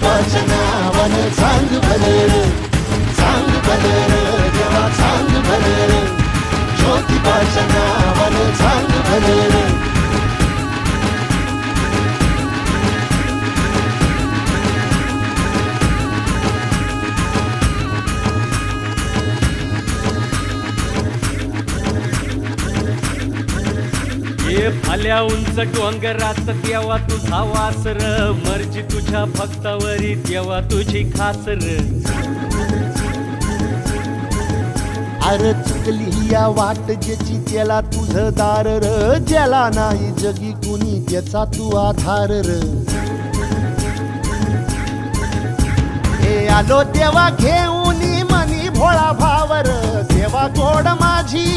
रूपाच्या नावानं सांग भलर. चांग भलर देवा चांग भलर. ज्योतिबाच्या नावानं चांग भलर. ये फाल्या उंच डोंगरात तेव्हा तुझा वासर. मर्जी तुझ्या भक्तावरी तेव्हा तुझी खासर. अरे चुकली या वाट ज्याची त्याला तुझं दार र. ज्याला नाही जगी कुणी त्याचा तू आधार र. हे आलो तेव्हा घेऊन मनी भोळा भावर. तेव्हा गोड माझी